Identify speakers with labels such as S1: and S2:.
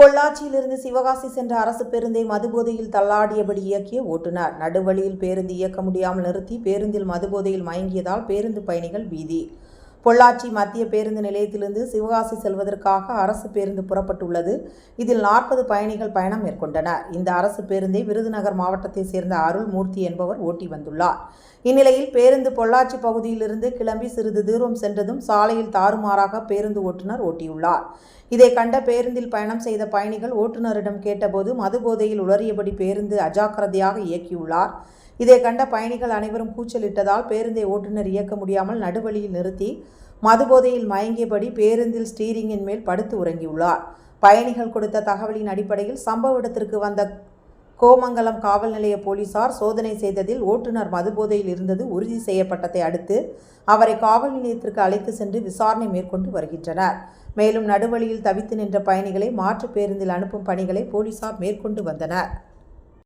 S1: பொள்ளாச்சியிலிருந்து சிவகாசி சென்ற அரசு பேருந்தை மதுபோதையில் தள்ளாடியபடி இயக்கிய ஓட்டுநர். நடுவழியில் பேருந்து இயக்க முடியாமல் நிறுத்தி பேருந்தில் மதுபோதையில் மயங்கியதால் பேருந்து பயணிகள் பீதி. பொள்ளாச்சி மத்திய பேருந்து நிலையத்திலிருந்து சிவகாசி செல்வதற்காக அரசு பேருந்து புறப்பட்டுள்ளது. இதில் நாற்பது பயணிகள் பயணம் மேற்கொண்டனர். இந்த அரசு பேருந்தை விருதுநகர் மாவட்டத்தைச் சேர்ந்த அருள்மூர்த்தி என்பவர் ஓட்டி வந்துள்ளார். இந்நிலையில் பேருந்து பொள்ளாச்சி பகுதியிலிருந்து கிளம்பி சிறிது தூரம் சென்றதும் சாலையில் தாறுமாறாக பேருந்து ஓட்டுநர் ஓட்டியுள்ளார். இதை கண்ட பேருந்தில் பயணம் செய்த பயணிகள் ஓட்டுநரிடம் கேட்டபோது மதுபோதையில் உளறியபடி பேருந்து அஜாக்கிரதையாக இயக்கியுள்ளார். இதை கண்ட பயணிகள் அனைவரும் கூச்சலிட்டதால் பேருந்தை ஓட்டுநர் இயக்க முடியாமல் நடுவழியில் நிறுத்தி மதுபோதையில் மயங்கியபடி பேருந்தில் ஸ்டீரிங்கின் மேல் படுத்து உறங்கியுள்ளார். பயணிகள் கொடுத்த தகவலின் அடிப்படையில் சம்பவ இடத்திற்கு வந்த கோமங்கலம் காவல் நிலைய போலீசார் சோதனை செய்ததில் ஓட்டுநர் மதுபோதையில் இருந்தது உறுதி செய்யப்பட்டதை அடுத்து அவரை காவல் நிலையத்திற்கு அழைத்து சென்று விசாரணை மேற்கொண்டு வருகின்றனர். மேலும் நடுவழியில் தவித்து நின்ற பயணிகளை மாற்று பேருந்தில் அனுப்பும் பணிகளை போலீசார் மேற்கொண்டு வந்தனர்.